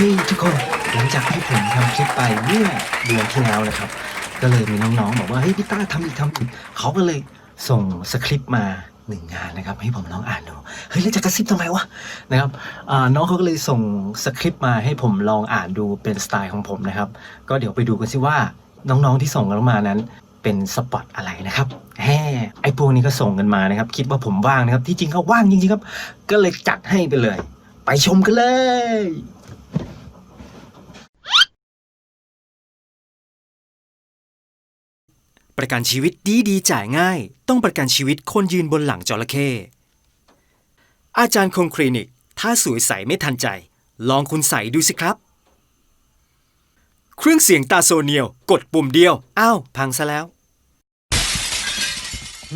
ฮ้ยทุกคนหลังจากที่ผมทำคลิปไปเมื่อเดือนที่แล้วนะครับ ก็เลยมีน้องๆบอกว่าเฮ้ยพี่ต้าทำอีกทำอีกเขาก็เลยส่งสคริปต์มาหนึ่งงานนะครับ ให้ผมลองอ่านดูเฮ้ยแล้วจะกระซิบทำไมวะนะครับน้องเขาก็เลยส่งสคริปต์มาให้ผมลองอ่านดูเป็นสไตล์ของผมนะครับ ก็เดี๋ยวไปดูกันสิว่าน้องๆที่ส่งกันมานั้นเป็นสปอตอะไรนะครับแฮ่ไอ้พวกนี้ก็ส่งกันมานะครับ คิดว่าผมว่างนะครับ ที่จริงเขาว่างจริงๆครับ ก็เลยจัดให้ไปเลย ไปชมกันเลย ประกันชีวิตดีดีจ่ายง่าย ต้องประกันชีวิตคนยืนบนหลังจระเข้อาจารย์คงคลินิก ถ้าสวยใสไม่ทันใจ ลองคุณใส่ดูสิครับ เครื่องเสียงตาโซเนียลกดปุ่มเดียว อ้าว พังซะแล้ว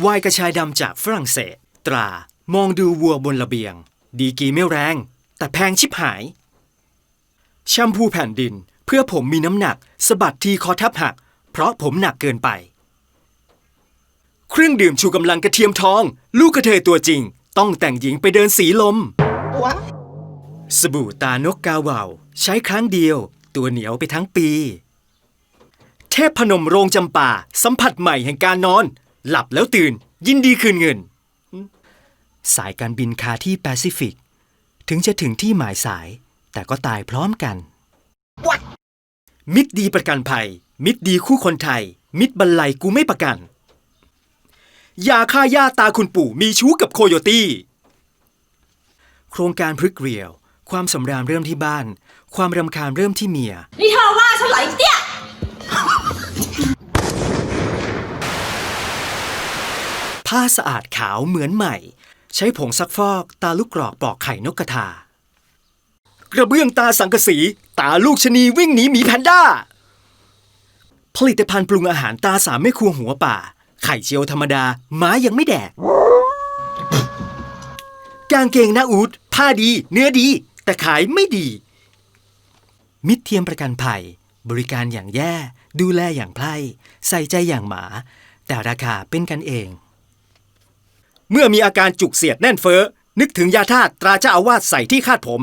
วายกระชายดำจากฝรั่งเศส ตรา มองดูวัวบนระเบียง ดีกีไม่แรง แต่แพงชิบหาย แชมพูแผ่นดิน เพื่อผมมีน้ำหนักสะบัดทีคอแทับหัก เพราะผมหนักเกินไป เครื่องดื่มชูกำลังกระเทียมทอง ลูกกระเทยตัวจริง ต้องแต่งหญิงไปเดินสีลมสบู่ตานกกาวาว ใช้ครั้งเดียว ตัวเหนียวไปทั้งปี เทพพนมโรงจำปาสัมผัสใหม่แห่งการนอน หลับแล้วตื่น ยินดีคืนเงิน สายการบินคาที่แปซิฟิก ถึงจะถึงที่หมายสาย แต่ก็ตายพร้อมกันมิตรดีประกันภัย มิตรดีคู่คนไทย มิตรบรรลัยกูไม่ประกัน ยาฆ่าหญ้าตาคุณปู่มีชู้กับโคโยตี้ โครงการพฤกษ์เรียว ความสำราญเริ่มที่บ้าน ความรำคาญเริ่มที่เมีย นี่เธอว่าฉันเหรอไอ้เตี้ย ผ้าสะอาดขาวเหมือนใหม่ ใช้ผงซักฟอกตาลูกกรอกปอกไข่นกกระทา กระเบื้องตาสังกะสี ตาลูกชะนีวิ่งหนีหมีแพนด้า ผลิตภัณฑ์ปรุงอาหารตาสามแม่ครัวหัวป่า ไข่เจียวธรรมดาหม้ายังไม่แดก กางเกงหน้าอูดผ้าดี เนื้อดี แต่ขายไม่ดี มิตรเทียมประกันภัย บริการอย่างแย่ ดูแลอย่างไพร่ใส่ใจอย่างหมา แต่ราคาเป็นกันเอง เมื่อมีอาการจุกเสียดแน่นเฟ้อนึกถึงยาธาตุตราเจ้าอาวาสใส่ที่คาดผม